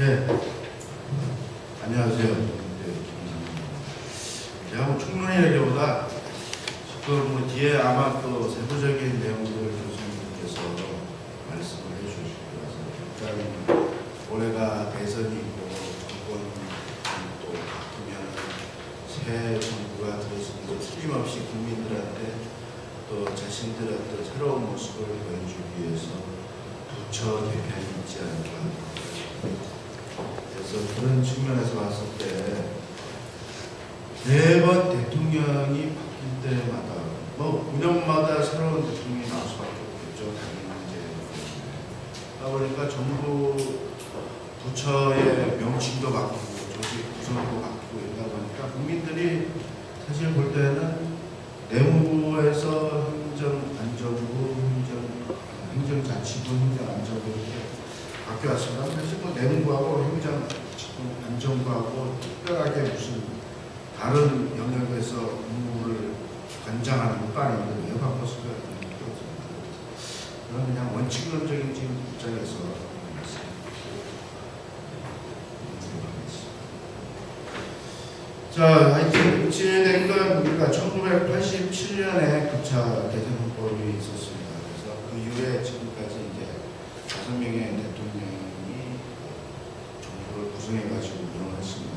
네. 안녕하세요. 네, 제가 뭐 총론이라기보다 지금 뭐 뒤에 아마 또 세부적인 내용들을 교수님께서 말씀을 해주실 거라서 일단 올해가 대선이 있고 정권이 또 바뀌면 새 정부가 들어서면서 틀림없이 국민들한테 또 자신들한테 새로운 모습을 보여주기 위해서 부처 개편이 있지 않을까 그래서 그런 측면에서 봤을 때 매번 대통령이 바뀔 때마다 뭐 5년마다 새로운 대통령이 나올 수밖에 없겠죠. 당연한 이제 그러니까 정부 부처의 명칭도 바뀌고 조직 구성도 바뀌고 이러다 보니까 국민들이 사실 볼 때는 내무부에서 행정 안정부, 행정 행정자치부, 행정 안전부 이렇게 바뀌었습니다. 사실 뭐 내무부하고 행정 안정부하고 특별하게 무슨 다른 영역에서 업무를 관장하는 것도 아닌데 왜 바꿨을까 그건 그냥 원칙론적인 지금 입장에서 자, 하여튼 진행된 건 우리가 1987년에 9차 대선헌법이 있었습니다. 그래서 그 이후에 지금까지 이제 다섯 명의 대통령이 정부를 구성해가지고 운영을 했습니다.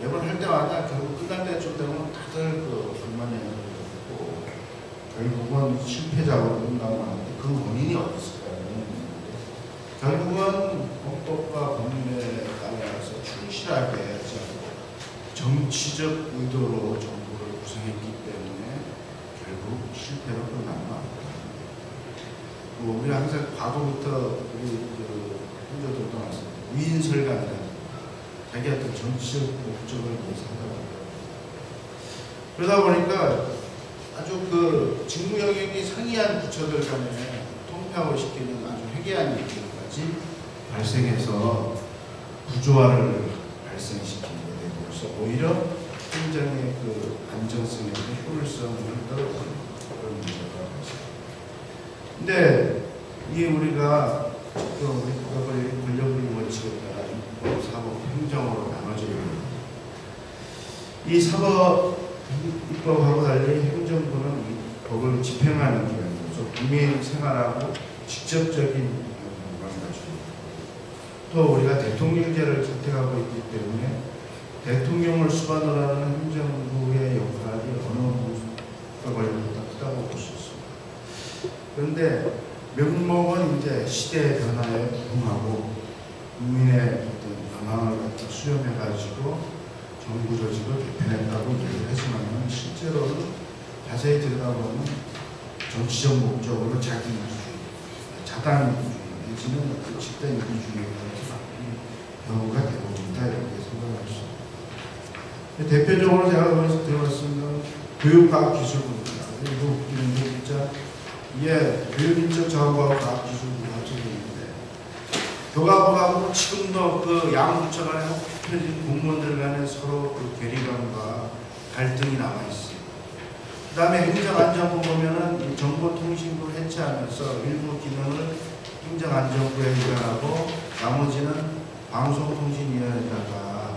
매번 할 때마다 결국 끝날 때쯤 되면 다들 그 불만이 있고 결국은 실패작으로 끝나고 하는데 그 원인이 어디 있을까요? 결국은 헌법과 법률에 따라서 충실하게 하지 않고 정치적 의도로 정부를 구성했기 때문에 결국 실패로 끝난 것 같아요. 뭐 우리 항상 과거부터 우리 그 현저들도 말씀 위인설관이라 자기 어떤 정치적 목적을 위해서 보니까 그러다 보니까 아주 그 직무 영역이 상이한 부처들 간에 통폐합을 시키는 아주 회개한 일들까지 발생해서 구조화를 데 대해서 오히려 행정의 그 안정성에 효율성을 떨어뜨리는 그런 문제가 있습니다. 근데 이 우리가 우리 권력의 원칙에 따라 입법, 사법, 행정으로 나눠져 있는 이 사법 입법하고 달리 행정부는 이 법을 집행하는 기관으로서 국민 생활하고 직접적인 또 우리가 대통령제를 선택하고 있기 때문에 대통령을 수반으로 하는 행정부의 역할이 어느 국가 권력보다 크다고 볼 수 있습니다. 그런데 명목은 이제 시대의 변화에 부응하고 국민의 어떤 방황을 갖다 수렴해가지고 정부 조직을 개편했다고 얘기를 하지만 실제로는 자세히 들여다보면 정치적 목적으로 자기 이기주의, 자당 이기주의 내지는 어떤 집단 바뀐 경우가 대부분이다 이렇게 생각할 수 있습니다. 대표적으로 제가 들어봤습니다. 교육과학기술부입니다. 그리고 웃기는 게 진짜 이게 교육인적 자원과학 과학 기술부가 합쳐져 있는데 교과부하고 지금도 그 양부처 간에 펴진 공무원들 간에 서로 그 괴리감과 갈등이 남아 있어요. 그 다음에 행정안전부 보면은 정보통신부 해체하면서 일부 기능을 행정안전부에 위반하고 나머지는 방송통신위원회에다가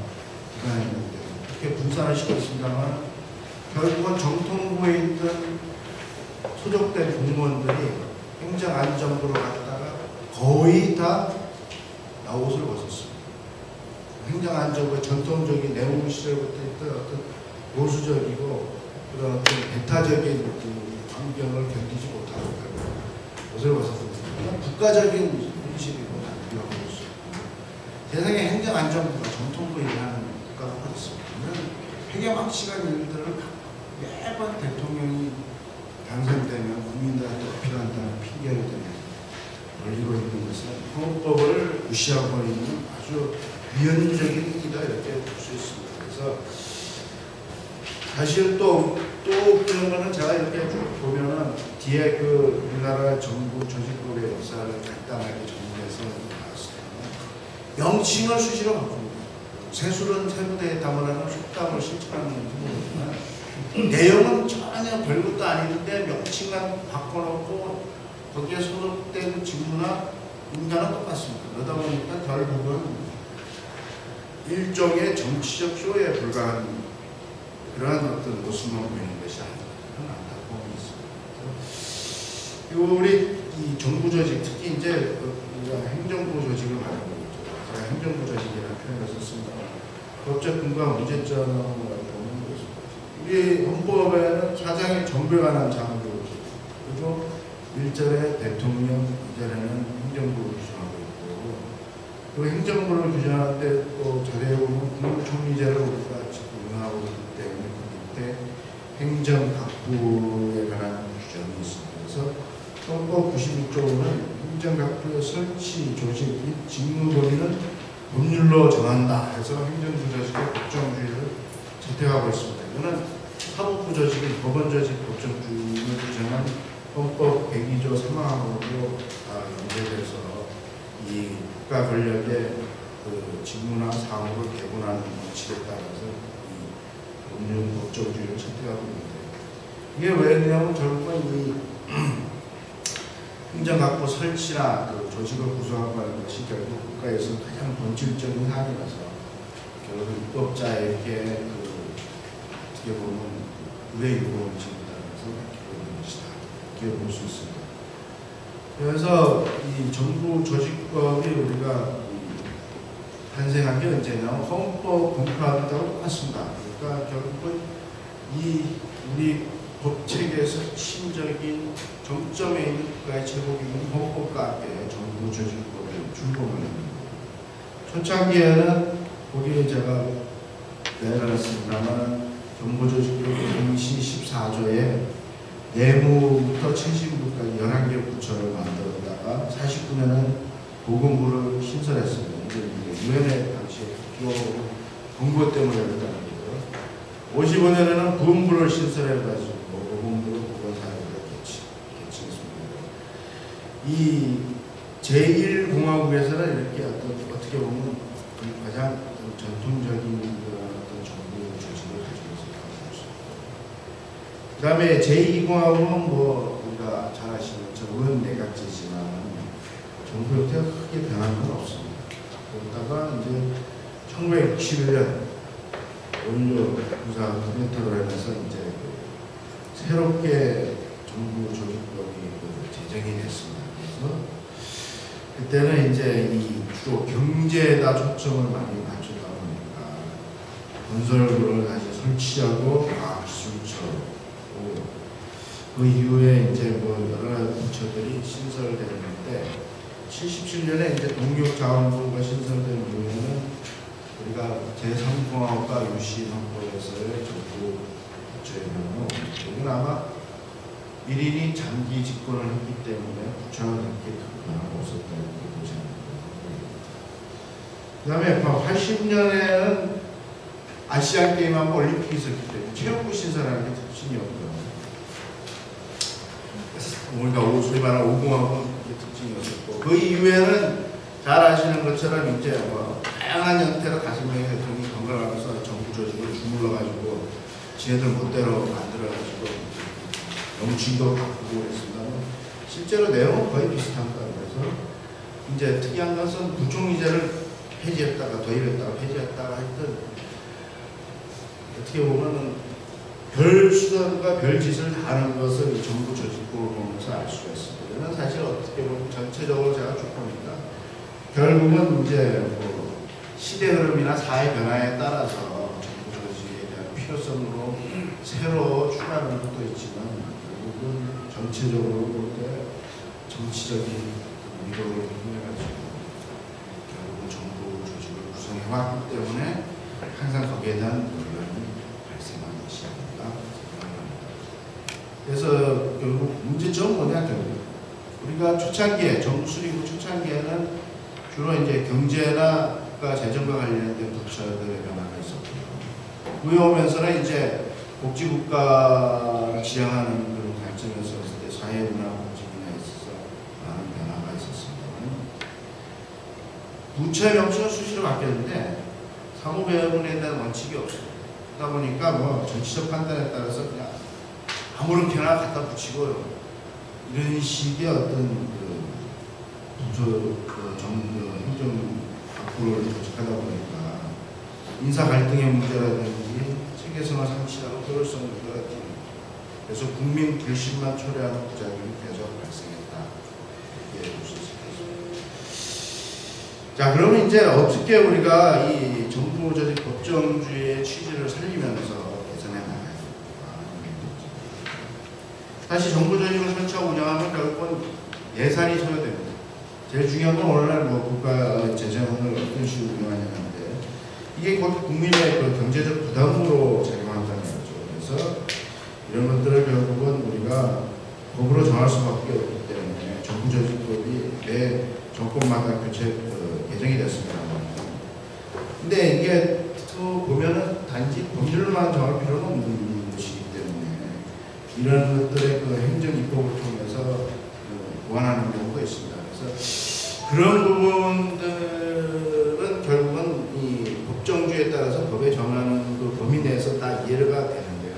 위반했는데 이렇게 분산을 시켰습니다만 결국은 정통부에 있던 소속된 공무원들이 행정안전부로 갔다가 거의 다 옷을 벗었습니다. 행정안전부 전통적인 내무 시절부터 있던 어떤 보수적이고 그런 어떤 배타적인 그 환경을 견디지 못하고 옷을 벗었습니다. 국가적인 인식이고 단계라고 볼수 세상에 행정안전부가 전통부에 하는 국가가 어디 있습니까? 회계망치한 일들을 매번 대통령이 당선되면 국민들한테 어필한다는 핑계를 대며 올리고 있는 것은 헌법을 무시하고 있는 아주 위헌적인 행위다 이렇게 볼 수 있습니다. 그래서 사실 또, 또 그런 거는 제가 이렇게 쭉 보면은 뒤에 그 우리나라 정부 조직법의 역사를 간단하게 정리해서 나왔습니다. 명칭을 수시로 바꿉니다. 세술은 세부대에 담으라는 속담을 실천하는 부분이지만 내용은 전혀 별것도 아닌데 명칭만 바꿔놓고 거기에 소속된 직무나 인간은 똑같습니다. 그러다 보니까 결국은 일종의 정치적 쇼에 불과한 그러한 어떤 모습만 보이는 것이 안타까움이 있습니다. 그리고 우리 이 정부 조직, 특히 이제 우리가 행정부 조직을 말하고 있죠. 제가 행정부 조직이라는 표현을 썼습니다. 법적 근거와 것입니다. 우리 헌법에는 사장이 정부에 관한 장악을 그리고 1절에 대통령, 2절에는 행정부를 규정하고 있고 그 행정부를 규정할 때 또 자료에 보면 국무총리제를 우리가 운영하고 있기 때문에 그 밑에 행정각부에 관한 규정이 있습니다. 그래서 헌법 96조는 행정각부의 설치, 조직 및 직무 범위는 법률로 정한다 해서 행정부조직의 법정주의를 채택하고 있습니다. 이거는 사법부 조직인 법원 조직 법정주의를 규정한 헌법 102조 3항으로 다 연계돼서 이 국가 권력의 그 직무나 사무를 개군하는 원칙에 따라서 이 법률 법정주의를 채택하고 있는데 이게 왜냐면 결국은 이 행정각부 설치나 그 조직을 구성하고 하는 것이 결국 국가에서 가장 본질적인 사안이라서 결국 입법자에게 그 어떻게 보면 유보 원칙에 따라서 기록된 것이다 이렇게 볼 수 있습니다. 그래서 이 정부 조직법이 우리가 이 탄생한 게 언제냐면 헌법 공표한다고 똑같습니다. 그러니까 결국은 이 우리 법 체계에서 핵심적인 정점에 있는 국가의 제국인 헌법과 함께 정부 조직법을 출범을 합니다. 초창기에는 거기에 제가 내려놨습니다만 정부 조직법 공시 14조에 내무부터 최신부까지 11개 부처를 만들었다가 49년은 보건부를 신설했습니다. 유엔의 당시에 권고 때문에 그랬다는 거죠. 55년에는 부흥부를 신설해가지고 보건부를 보건사회부를 개치, 개칭했습니다. 이 제1공화국에서는 이렇게 어떤, 어떻게 보면 그 가장 전통적인 그런 어떤 정부 조직을 가지고 있었다고 볼수 있습니다. 그 다음에 제2공화국은 뭐 우리가 잘 아시는 것처럼 내각제지만 정부 형태가 크게 변한 건 없습니다. 그러다가 이제 1961년 원료 부사 쿠데타로 하면서 이제 그 새롭게 정부 조직법이 그 제정이 됐습니다. 그래서 그때는 이제 이 주로 경제에다 초점을 많이 맞추다 보니까 건설부를 다시 설치하고 과학기술처 그 이후에 이제 뭐 여러 부처들이 신설되는데 77년에 이제 동력자원부가 신설된 이후에는 우리가 제3공화국과 유시헌법에서의 정부 경우 여기는 아마 1인이 장기 집권을 했기 때문에 부처가 그렇게 큰 변화가 없었다 이렇게 보지 않습니다. 그 다음에 80년에는 아시안 게임하고 올림픽이 있었기 때문에 체육부 신설하는 게 특징이었고요. 우리가 말하는 오공하고 특징이었었고 그 이후에는 잘 아시는 것처럼 이제 뭐 다양한 형태로 가슴의 대통령이 건강하면서 정부 조직을 주물러 가지고 지네들 멋대로 만들어 가지고 명칭도 바꾸고 그랬습니다만 실제로 내용은 거의 비슷합니다. 그래서 이제 특이한 것은 부총리제를 폐지했다가 도입했다가 폐지했다가 했던 어떻게 보면은 별 수단과 별 짓을 다 하는 것을 이 정부 조직법을 보면서 알 수가 있습니다. 사실 어떻게 보면 전체적으로 제가 쭉 보니까 결국은 이제 뭐 시대 흐름이나 사회 변화에 따라서 정부 조직에 대한 필요성으로 새로 추가하는 것도 있지만 결국은 전체적으로 볼 때 정치적인 위력을 통해가지고 결국은 정부 조직을 구성해왔기 때문에 항상 거기에 대한 논란이 발생하는 것이 아닌가 생각합니다. 그래서 결국 문제점은 뭐냐 결국 우리가 초창기에 정부 수립 초창기에는 주로 이제 경제나 재정과 관련된 부처들의 변화가 있었고요. 후에 오면서는 이제 복지국가를 지향하는 그런 관점에서 봤을 때 사회문화 복지분야에 있어서 많은 변화가 있었습니다. 부처의 명칭은 수시로 바뀌었는데 사무배분에 대한 원칙이 없어요. 그러다 보니까 뭐 정치적 판단에 따라서 그냥 아무렇게나 갖다 붙이고 이런 식의 어떤 그 부서 그 정, 그 행정 학부를 조직하다 보니까 인사 갈등의 문제라든지 체계성을 상실하고 효율성 문제가 같은 그래서 국민 불신만 초래하는 부작용이 계속 발생했다. 이렇게 볼수 있습니다. 자, 그러면 이제 어떻게 우리가 이 정부 조직 법정주의의 취지를 살리면서 개선해 나가야 됩니까? 다시 정부 조직을 설치하고 운영하면 결국은 예산이 소요됩니다. 제일 중요한 건 오늘날 뭐 국가 재정을 어떤 식으로 운영하냐는데 이게 곧 국민의 그 경제적 부담으로 작용한다는 거죠. 그래서 이런 것들을 결국은 우리가 법으로 정할 수밖에 없기 때문에 정부조직법이 매 정권마다 교체 그, 개정이 됐습니다. 근데 이게 또 보면은 단지 법률만 정할 필요는 없는 것이기 때문에 이런 것들의 그 행정 입법을 통해서 그 보완하는 경우가 있습니다. 그래서 그런 부분들은 결국은 이 법정주에 따라서 법에 정하는 그 범위 내에서 다 이해가 되는데요.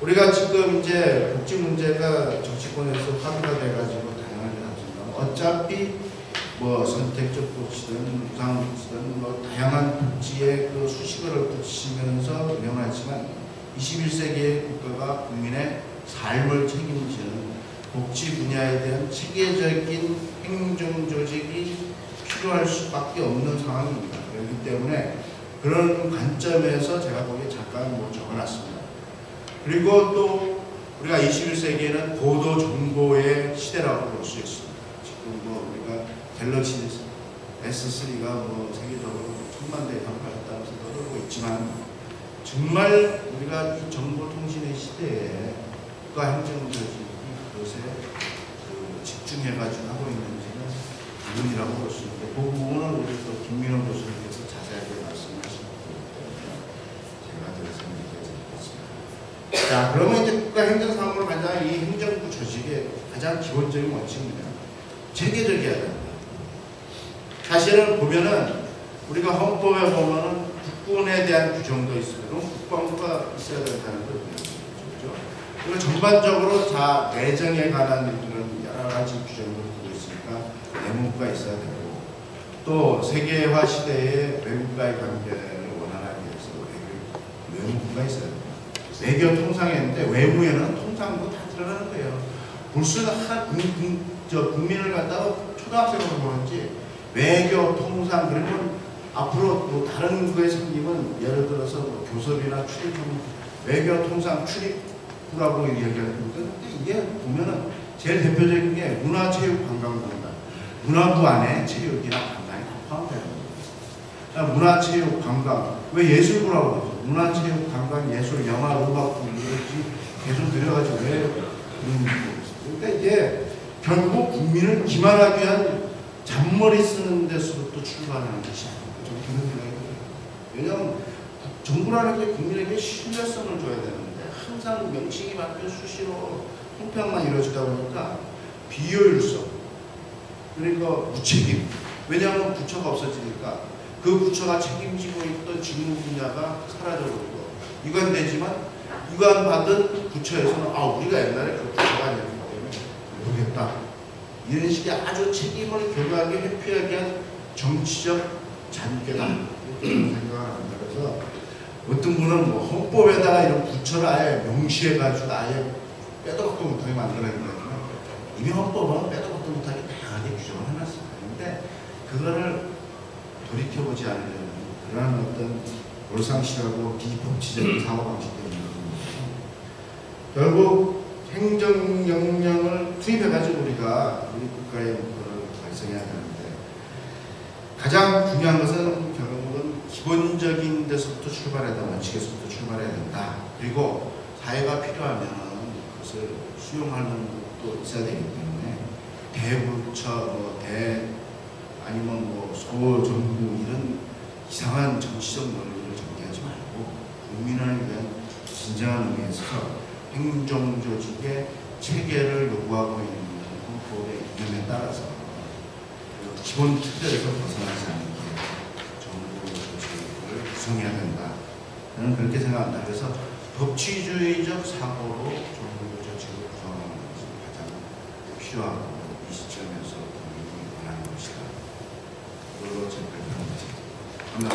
우리가 지금 이제 복지 문제가 정치권에서 화두가 돼가지고 다양하게 나오지만 어차피 뭐 선택적 복지든 무상 복지든 뭐 다양한 복지의 그 수식어를 붙이면서 운영하지만 21세기의 국가가 국민의 삶을 책임지는 복지 분야에 대한 체계적인 행정 조직이 필요할 수밖에 없는 상황입니다. 그렇기 때문에 그런 관점에서 제가 거기에 잠깐 뭐 적어놨습니다. 그리고 또 우리가 21세기에는 고도 정보의 시대라고 볼 수 있습니다. 지금 뭐 갤럭시 S3가 뭐 세계적으로 천만 대 이상팔렸다면서 떠들고 있지만 정말 우리가 이 정보통신의 시대에 국가 행정조직이 그것에 그 집중해가지고 하고 있는지는 의문이라고 볼 수 있는데 그 부분은 우리 또 김민호 교수님께서 자세하게 말씀하신 제가 더 설명해 드리겠습니다. 자, 그러면 이제 국가 행정사업을 만든 이 행정부 조직의 가장 기본적인 원칙입니다. 체계적이어야 된다. 사실은 보면은 우리가 헌법에 보면은 국군에 대한 규정도 있어요. 국방부가 있어야 된다는 거죠. 그리고 전반적으로 자 내정에 관한 그런 여러 가지 규정을 두고 있으니까 내무부가 있어야 되고 또 세계화 시대에 외국과의 관계를 원활하게 해서 외무부가 있어야 됩니다. 외교 통상이었는데 외무에는 통상도 다 들어가는 거예요. 무슨 한 국, 국, 저 국민을 갖다가 초등학생으로 보는지 외교 통상 그러면 앞으로 뭐 다른 거에 생기면 예를 들어서 뭐 교섭이나 출입 외교 통상 출입부라고 얘기하는데 이게 보면은 제일 대표적인 게 문화체육관광부입니다. 문화부 안에 체육이나 관광이 다 포함되는 거예요. 그러니까 문화체육 관광 왜 예술부라고 그러죠? 문화체육 관광 예술 영화 음악부 이렇게 계속 들여가지고 왜 그런 그러니까 이게 결국 국민을 기만하기 위한 잔머리 쓰는 데서부터 출발하는 것이 좀 그런 생각이 들어요. 왜냐하면 정부라는 게 국민에게 신뢰성을 줘야 되는데 항상 명칭이 바뀌어 수시로 통평만 이루어지다 보니까 비효율성 그러니까 무책임. 왜냐하면 부처가 없어지니까 그 부처가 책임지고 있던 직무 분야가 사라져버리고 유관되지만 유관받은 부처에서는 아 우리가 옛날에 그 부처가 아니었기 때문에 모르겠다 이런 식의 아주 책임을 교묘하게 회피하기 위한 정치적 잔꾀다. 이렇게 생각을 합니다. 그래서 어떤 분은 뭐 헌법에다가 이런 부처를 아예 명시해가지고 아예 빼도 박도 못하게 만들어내는 거지만 이미 헌법은 빼도 박도 못하게 다양하게 규정을 해놨습니다. 근데 그거를 돌이켜보지 않으려는 그러한 어떤 몰상식하고 비법치적인 사고방식 때문에 결국 행정 명령을 투입해가지고 우리가 우리 국가의 목표를 달성해야 되는데 가장 중요한 것은 결국은 기본적인 데서부터 출발해야 된다. 원칙에서부터 출발해야 된다. 그리고 사회가 필요하면 그것을 수용하는 것도 있어야 되기 때문에 대부처, 뭐 대, 아니면 뭐 소정부 이런 이상한 정치적 논리를 전개하지 말고 국민을 위한 진정한 의미에서 행정조직의 체계를 요구하고 있는 헌법의 이념에 따라서 그 기본 틀에서 벗어나지 않게 정부 조직을 구성해야 된다. 저는 그렇게 생각합니다. 그래서 법치주의적 사고로 정부 조직을 구성하는 것이 가장 필요하고 이 시점에서 국민이 재발견한 거죠. 감사합니다.